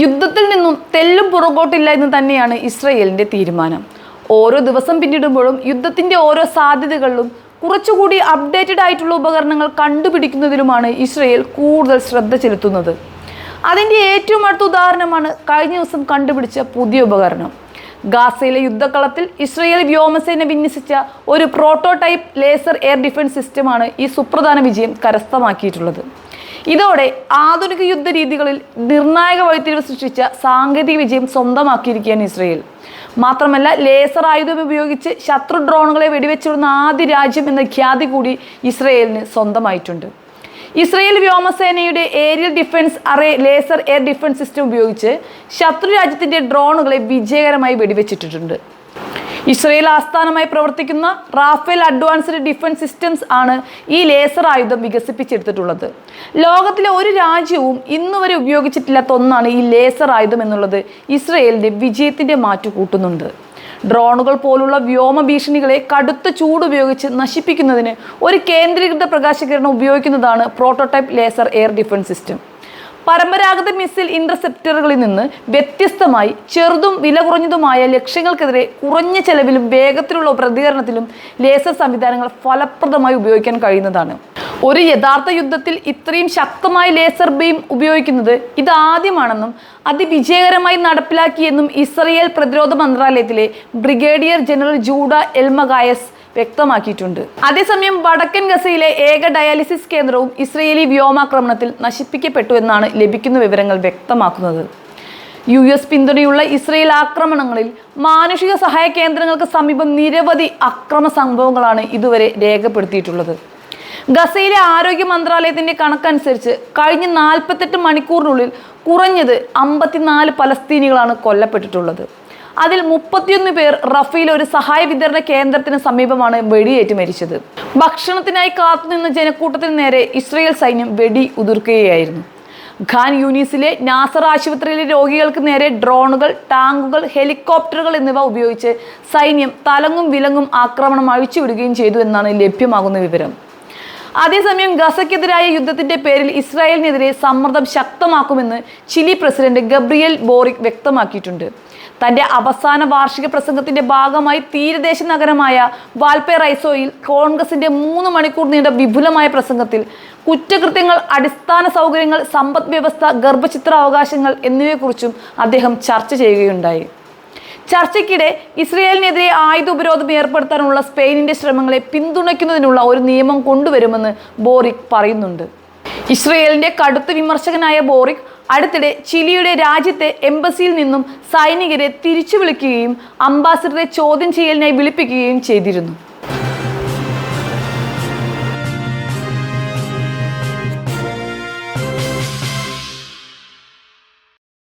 യുദ്ധത്തിൽ നിന്നും തെല്ലും പുറകോട്ടില്ല എന്ന് തന്നെയാണ് ഇസ്രയേലിന്റെ തീരുമാനം. ഓരോ ദിവസം പിന്നിടുമ്പോഴും യുദ്ധത്തിന്റെ ഓരോ സാധ്യതകളിലും കുറച്ചുകൂടി അപ്ഡേറ്റഡ് ആയിട്ടുള്ള ഉപകരണങ്ങൾ കണ്ടുപിടിക്കുന്നതിലുമാണ് ഇസ്രയേൽ കൂടുതൽ ശ്രദ്ധ ചെലുത്തുന്നത്. അതിന്റെ ഏറ്റവും അടുത്ത ഉദാഹരണമാണ് കഴിഞ്ഞ ദിവസം കണ്ടുപിടിച്ച പുതിയ ഉപകരണം. ഗാസയിലെ യുദ്ധക്കളത്തിൽ ഇസ്രയേൽ വ്യോമസേന വിന്യസിച്ച ഒരു പ്രോട്ടോടൈപ്പ് ലേസർ എയർ ഡിഫൻസ് സിസ്റ്റമാണ് ഈ സുപ്രധാന വിജയം കരസ്ഥമാക്കിയിട്ടുള്ളത്. ഇതോടെ ആധുനിക യുദ്ധ രീതികളിൽ നിർണായക വഴിത്തിരിവ് സൃഷ്ടിച്ച സാങ്കേതിക വിജയം സ്വന്തമാക്കിയിരിക്കുകയാണ് ഇസ്രയേൽ. മാത്രമല്ല ലേസർ ആയുധം ഉപയോഗിച്ച് ശത്രു ഡ്രോണുകളെ വെടിവെച്ചിടുന്ന ആദ്യ രാജ്യം എന്ന ഖ്യാതി കൂടി ഇസ്രയേലിന് സ്വന്തമായിട്ടുണ്ട്. ഇസ്രയേൽ വ്യോമസേനയുടെ aerial defence array laser air defence system ഉപയോഗിച്ച് ശത്രു രാജ്യത്തിന്റെ ഡ്രോണുകളെ വിജയകരമായി വെടിവെച്ചിട്ടിട്ടുണ്ട് ഇസ്രയേൽ ആസ്ഥാനമായി പ്രവർത്തിക്കുന്ന റാഫേൽ അഡ്വാൻസ്ഡ് ഡിഫൻസ് സിസ്റ്റംസ് ആണ് ഈ ലേസർ ആയുധം വികസിപ്പിച്ചെടുത്തിട്ടുള്ളത്. ലോകത്തിലെ ഒരു രാജ്യവും ഇന്നു വരെ ഉപയോഗിച്ചിട്ടില്ലാത്ത ഒന്നാണ് ഈ ലേസർ ആയുധം എന്നുള്ളത് ഇസ്രയേലിന്റെ വിജയത്തിന്റെ മാറ്റു കൂട്ടുന്നുണ്ട്. ഡ്രോണുകൾ പോലുള്ള വ്യോമ ഭീഷണികളെ കടുത്ത ചൂട് ഉപയോഗിച്ച് നശിപ്പിക്കുന്നതിന് ഒരു കേന്ദ്രീകൃത പ്രകാശകിരണം ഉപയോഗിക്കുന്നതാണ് prototype laser air defence system പരമ്പരാഗത മിസൈൽ ഇന്റർസെപ്റ്ററുകളിൽ നിന്ന് വ്യത്യസ്തമായി ചെറുതും വില കുറഞ്ഞതുമായ ലക്ഷ്യങ്ങൾക്കെതിരെ കുറഞ്ഞ ചെലവിലും വേഗത്തിലുള്ള പ്രതികരണത്തിലും ലേസർ സംവിധാനങ്ങൾ ഫലപ്രദമായി ഉപയോഗിക്കാൻ കഴിയുന്നതാണ്. ഒരു യഥാർത്ഥ യുദ്ധത്തിൽ ഇത്രയും ശക്തമായ ലേസർ ബീം ഉപയോഗിക്കുന്നത് ഇതാദ്യമാണെന്നും അതിവിജയകരമായി നടപ്പിലാക്കിയെന്നും ഇസ്രയേൽ പ്രതിരോധ മന്ത്രാലയത്തിലെ ബ്രിഗേഡിയർ ജനറൽ ജൂഡ എൽമഗായസ് വ്യക്തമാക്കിയിട്ടുണ്ട്. അതേസമയം വടക്കൻ ഗസയിലെ ഏക ഡയാലിസിസ് കേന്ദ്രവും ഇസ്രയേലി വ്യോമാക്രമണത്തിൽ നശിപ്പിക്കപ്പെട്ടു എന്നാണ് ലഭിക്കുന്ന വിവരങ്ങൾ വ്യക്തമാക്കുന്നത്. യു എസ് പിന്തുണയുള്ള ഇസ്രയേൽ ആക്രമണങ്ങളിൽ മാനുഷിക സഹായ കേന്ദ്രങ്ങൾക്ക് സമീപം നിരവധി അക്രമ സംഭവങ്ങളാണ് ഇതുവരെ രേഖപ്പെടുത്തിയിട്ടുള്ളത്. ഗസയിലെ ആരോഗ്യ മന്ത്രാലയത്തിന്റെ കണക്കനുസരിച്ച് കഴിഞ്ഞ നാൽപ്പത്തെട്ട് മണിക്കൂറിനുള്ളിൽ കുറഞ്ഞത് അമ്പത്തിനാല് പലസ്തീനികളാണ് കൊല്ലപ്പെട്ടിട്ടുള്ളത്. അതിൽ മുപ്പത്തിയൊന്ന് പേർ റഫീൽ ഒരു സഹായ വിതരണ കേന്ദ്രത്തിന് സമീപമാണ് വെടിയേറ്റ് മരിച്ചത്. ഭക്ഷണത്തിനായി കാത്തുനിന്ന ജനക്കൂട്ടത്തിന് നേരെ ഇസ്രയേൽ സൈന്യം വെടി ഉതിർക്കുകയായിരുന്നു. ഖാൻ യൂനീസിലെ നാസർ ആശുപത്രിയിലെ രോഗികൾക്ക് നേരെ ഡ്രോണുകൾ ടാങ്കുകൾ ഹെലികോപ്റ്ററുകൾ എന്നിവ ഉപയോഗിച്ച് സൈന്യം തലങ്ങും വിലങ്ങും ആക്രമണം അഴിച്ചുവിടുകയും ചെയ്തു എന്നാണ് ലഭ്യമാകുന്ന വിവരം. അതേസമയം ഗസയ്ക്കെതിരായ യുദ്ധത്തിന്റെ പേരിൽ ഇസ്രായേലിനെതിരെ സമ്മർദ്ദം ശക്തമാക്കുമെന്ന് ചിലി പ്രസിഡന്റ് ഗബ്രിയൽ ബോറിക് വ്യക്തമാക്കിയിട്ടുണ്ട്. തന്റെ അവസാന വാർഷിക പ്രസംഗത്തിന്റെ ഭാഗമായി തീരദേശ നഗരമായ വാൽപേറൈസോയിൽ കോൺഗ്രസിന്റെ മൂന്ന് മണിക്കൂർ നീണ്ട വിപുലമായ പ്രസംഗത്തിൽ കുറ്റകൃത്യങ്ങൾ അടിസ്ഥാന സൗകര്യങ്ങൾ സമ്പദ് വ്യവസ്ഥ ഗർഭചിത്ര അവകാശങ്ങൾ എന്നിവയെക്കുറിച്ചും അദ്ദേഹം ചർച്ച ചെയ്യുകയുണ്ടായി. ചർച്ചയ്ക്കിടെ ഇസ്രയേലിനെതിരെ ആയുധ ഉപരോധം ഏർപ്പെടുത്താനുള്ള സ്പെയിനിന്റെ ശ്രമങ്ങളെ പിന്തുണയ്ക്കുന്നതിനുള്ള ഒരു നിയമം കൊണ്ടുവരുമെന്ന് ബോറിക് പറയുന്നുണ്ട്. ഇസ്രയേലിന്റെ കടുത്ത വിമർശകനായ ബോറിക് അടുത്തിടെ ചിലിയുടെ രാജ്യത്തെ എംബസിയിൽ നിന്നും സൈനികരെ തിരിച്ചു വിളിക്കുകയും അംബാസിഡറെ ചോദ്യം ചെയ്യലിനായി വിളിപ്പിക്കുകയും ചെയ്തിരുന്നു.